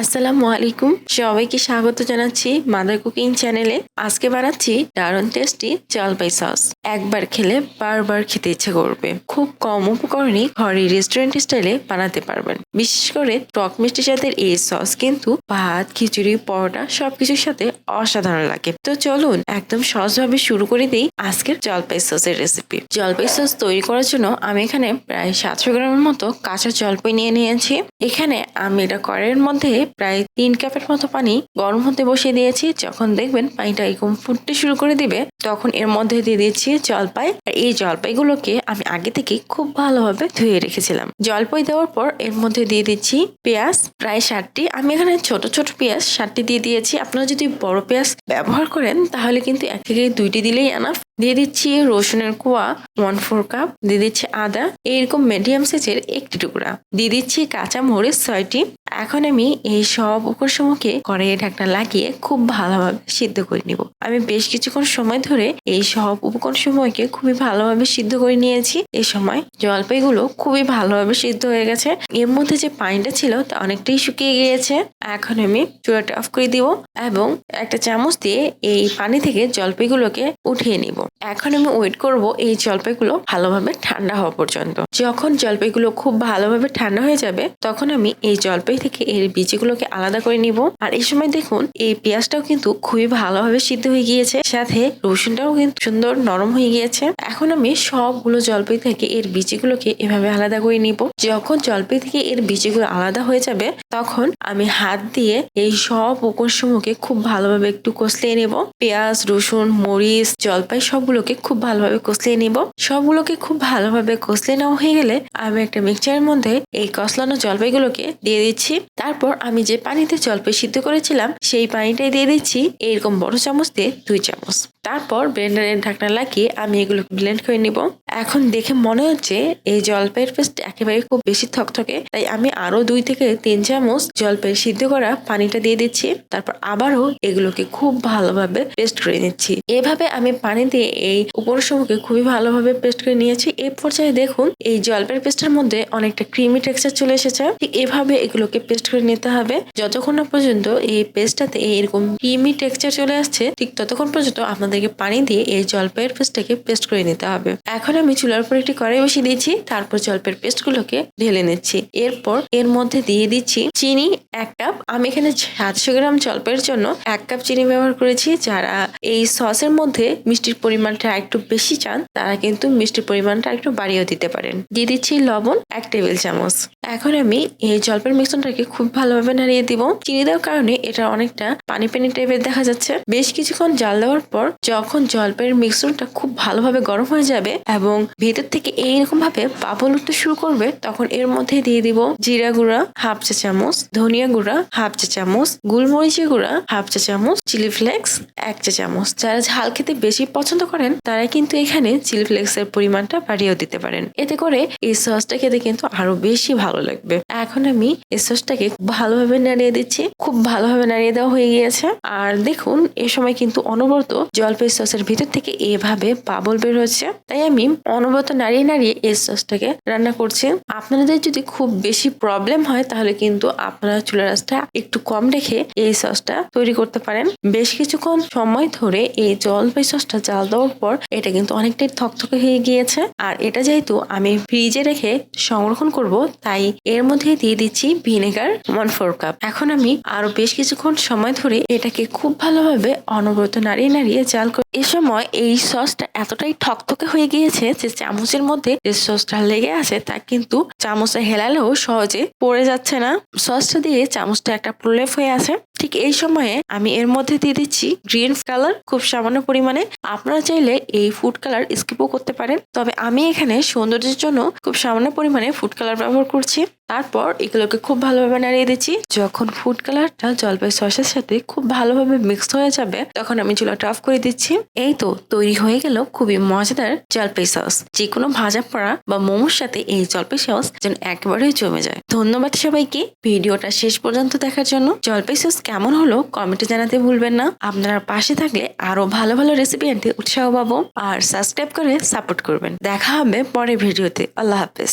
আসসালামু আলাইকুম। সবাইকে স্বাগত জানাচ্ছি মাদার কুকিং চ্যানেলে। আজকে বানাচ্ছি দারুণ টেস্টি জলপাই সস। একবার খেলে বারবার খেতে ইচ্ছে করবে। খুব কম উপকরণে ঘরে রেস্টুরেন্ট স্টাইলে বানাতে পারবেন। বিশেষ করে টক মিষ্টি জাতের এই সস কিন্তু ভাত, খিচুড়ি, পরোটা সবকিছুর সাথে অসাধারণ লাগে। তো চলুন একদম সহজভাবে শুরু করে দিই আজকের জলপাই সসের রেসিপি জলপাই সস তৈরি করার জন্য আমি এখানে প্রায় সাতশো গ্রামের মতো কাঁচা জলপাই নিয়ে নিয়েছি। এখানে আমি এটা কড়াইয়ের মধ্যে প্রায় তিন কাপের মতো পানি গরম হতে বসিয়ে দিয়েছি। যখন দেখবেন পানিটা এরকম ফুটতে শুরু করে দিবে, তখন এর মধ্যে দিয়ে দিচ্ছি জলপাই। আর এই জলপাইগুলোকে আমি আগে থেকে খুব ভালোভাবে ধুয়ে রেখেছিলাম। জলপাই দেওয়ার পর এর মধ্যে দিয়ে দিচ্ছি পেঁয়াজ, প্রায় ষাটটি। আমি এখানে ছোট ছোট পেঁয়াজ ষাটটি দিয়ে দিয়েছি। আপনারা যদি বড় পেঁয়াজ ব্যবহার করেন, তাহলে কিন্তু এক থেকে দুইটি দিলেই আনাফ দিয়ে দিচ্ছি রসুনের কোয়া ওয়ান ফোর কাপ দিয়ে দিচ্ছি আদা। এইরকম মিডিয়াম সাইজের একটি টুকরা। দিয়ে দিচ্ছি কাঁচা মরিচ ছয়টি। এখন আমি এই সব উপকরণসমূহকে কড়াইয়ে ঢাকনা লাগিয়ে খুব ভালোভাবে সিদ্ধ করে নিব। আমি বেশ কিছুক্ষণ সময় ধরে এই সব উপকরণ সময়কে খুবই ভালোভাবে সিদ্ধ করে নিয়েছি। এই সময় জলপাইগুলো খুবই ভালোভাবে সিদ্ধ হয়ে গেছে। এর মধ্যে যে পানিটা ছিল তা অনেকটাই শুকিয়ে গিয়েছে। এখন আমি চুলাটা অফ করে দিব এবং একটা চামচ দিয়ে এই পানি থেকে জলপাইগুলোকে উঠিয়ে নিব। এখন আমি ওয়েট করব এই জলপাইগুলো ভালোভাবে ঠান্ডা হওয়া পর্যন্ত। যখন জলপাইগুলো খুব ভালোভাবে ঠান্ডা হয়ে যাবে, তখন আমি এই জলপাই থেকে এর বীজগুলোকে আলাদা করে নিব। আর এই সময় দেখুন, এই পেঁয়াজটাও কিন্তু খুবই ভালোভাবে সিদ্ধ হয়ে গিয়েছে। সাথে রসুনটাও কিন্তু সুন্দর নরম হয়ে গিয়েছে। এখন আমি সবগুলো জলপাই থেকে এর বীজগুলোকে এভাবে আলাদা করে নিব। যখন জলপাই থেকে এর বীজগুলো আলাদা হয়ে যাবে, তখন আমি হাত দিয়ে এই সব উপকরণসমূহকে খুব ভালোভাবে একটু কষলিয়ে নেব। পেঁয়াজ, রসুন, মরিচ, জলপাই সবগুলোকে খুব ভালোভাবে কষলিয়ে নিব। সবগুলোকে খুব ভালোভাবে কষলে নেওয়া হয়ে গেলে আমি একটা মিক্সচারের মধ্যে এই কষলানো জলপাইগুলোকে দিয়ে দিচ্ছি। তারপর আমি যে পানিতে জলপাই সিদ্ধ করেছিলাম, সেই পানিটাই দিয়ে দিচ্ছি। এরকম বড় চামচ দিয়ে দুই চামচ। তারপর ব্লেন্ডারের ঢাকনা লাগিয়ে আমি এগুলো ব্লেন্ড করে নিব। এখন দেখে মনে হচ্ছে এই জলপাইয়ের পেস্ট একেবারে খুব বেশি থকথকে, তাই আমি আরও দুই থেকে তিন চামচ জলপাই সিদ্ধ করা পানিটা দিয়ে দিচ্ছি, তারপর আবারও এগুলোকে খুব ভালোভাবে পেস্ট করে নিচ্ছি। এভাবে আমি পানি দিয়ে এই উপরসমূহকে খুবই ভালোভাবে পেস্ট করে নিয়েছি। এই পর্যায়ে দেখুন, এই জলপাইয়ের পেস্টের মধ্যে অনেকটা ক্রিমি টেক্সচার চলে এসেছে। ঠিক এভাবে এগুলোকে পেস্ট করে নিতে হবে। যতক্ষণ না পর্যন্ত এই পেস্টটাতে এরকম ক্রিমি টেক্সচার চলে আসছে, ঠিক ততক্ষণ পর্যন্ত আপনাদেরকে পানি দিয়ে এই জলপাইয়ের পেস্টটাকে পেস্ট করে নিতে হবে। এখন আমি চুলার উপর একটি কড়াই বসিয়ে দিয়েছি, তারপর জলপাইয়ের পেস্টগুলোকে ঢেলে নিচ্ছি। এরপর এর মধ্যে দিয়ে দিচ্ছি চিনি এক কাপ। আমি এখানে সাতশো গ্রাম জলপাইয়ের জন্য এক কাপ চিনি ব্যবহার করেছি। যারা এই সসের মধ্যে মিষ্টির পরিমাণটা একটু বেশি চান, তারা কিন্তু মিষ্টির পরিমাণটা একটু বাড়িয়েও দিতে পারেন। দিয়ে দিচ্ছি লবণ এক টেবিল চামচ। এখন আমি এই জলপাইয়ের মিশ্রণটাকে খুব ভালোভাবে নাড়িয়ে দিব। চিনি দেওয়ার কারণে এটা অনেকটা পানি পানি টাইপের দেখা যাচ্ছে। বেশ কিছুক্ষণ জাল দেওয়ার পর যখন জলপাইয়ের মিশ্রণটা খুব ভালোভাবে গরম হয়ে যাবে এবং ভেতর থেকে এইরকম ভাবে বাবল উঠতে শুরু করবে, তখন এর মধ্যে দিয়ে দিব জিরা গুঁড়া, হাফ চা চামচ, ধনিয়া গুঁড়া, হাফ চা চামচ, গুলমরিচের গুঁড়া, হাফ চা চামচ চিলি ফ্লেক্স এক চা চামচ। যারা ঝাল খেতে বেশি পছন্দ করেন তারা কিন্তু এখানে চিলি ফ্লেক্স এর পরিমাণটা বাড়িয়েও দিতে পারেন। এতে করে এই সসটা খেতে কিন্তু আরও বেশি ভালো লাগবে। এখন আমি এই সসটাকে ভালোভাবে নাড়িয়ে দিচ্ছি। খুব ভালোভাবে নাড়িয়ে দেওয়া হয়ে গিয়েছে। আর দেখুন, এ সময় কিন্তু অনবরত জলপাই সসের ভিতর থেকে এভাবে বাবল বের হচ্ছে। তাই আমি অনবরত নাড়িয়ে নাড়িয়ে এই সসটাকে রান্না করছি। আপনাদের যদি খুব বেশি প্রবলেম হয়, তাহলে কিন্তু আপনারা চুলার রাসটা একটু কম রেখে এই সসটা তৈরি করতে পারেন। বেশ কিছুক্ষণ সময় ধরে এই জলপাই সসটা জাল দেওয়ার পর এটা কিন্তু অনেকটাই থকথকে হয়ে গিয়েছে। আর এটা যেহেতু আমি ফ্রিজে রেখে সংরক্ষণ করব, তাই এর মধ্যে দিয়ে দিচ্ছি ভিনেগার ওয়ান ফোর কাপ এখন আমি আরও বেশ কিছুক্ষণ সময় ধরে এটাকে খুব ভালোভাবে অনবরত নাড়িয়ে নাড়িয়ে জাল করে এ সময় এই সসটা এতটাই ঠকঠকে হয়ে গিয়েছে যে চামচের মধ্যে যে সসটা লেগে আছে তা কিন্তু চামচে হেলালেও সহজে পড়ে যাচ্ছে না। সসটা দিয়ে চামচটা একটা প্রলেপ হয়ে আছে। ঠিক এই সময়ে আমি এর মধ্যে দিয়ে দিচ্ছি গ্রিন কালার খুব সামান্য পরিমাণে। আপনারা চাইলে এই ফুড কালার স্কিপও করতে পারেন। তবে আমি এখানে সৌন্দর্যের জন্য খুব সামান্য পরিমাণে ফুড কালার ব্যবহার করছি। তারপর এগুলোকে খুব ভালোভাবে নাড়িয়ে দিচ্ছি। যখন ফুড কালারটা জলপাই সসের সাথে খুব ভালোভাবে মিক্সড হয়ে যাবে, তখন আমি চুলাটা অফ করে দিচ্ছি। এই তো তৈরি হয়ে গেল খুবই মজাদার জলপাই সস। যে কোনো ভাজা পড়া বা মোমোর সাথে এই জলপাই সস যেন একেবারেই জমে যায়। ধন্যবাদ সবাইকে। ভিডিওটা শেষ পর্যন্ত দেখার জন্য জলপাই সস কেমন হলো কমেন্টে জানাতে ভুলবেন না। আপনারা পাশে থাকলে আরও ভালো ভালো রেসিপি আনতে উৎসাহ পাবো। আর সাবস্ক্রাইব করে সাপোর্ট করবেন। দেখা হবে পরের ভিডিওতে। আল্লাহ হাফেজ।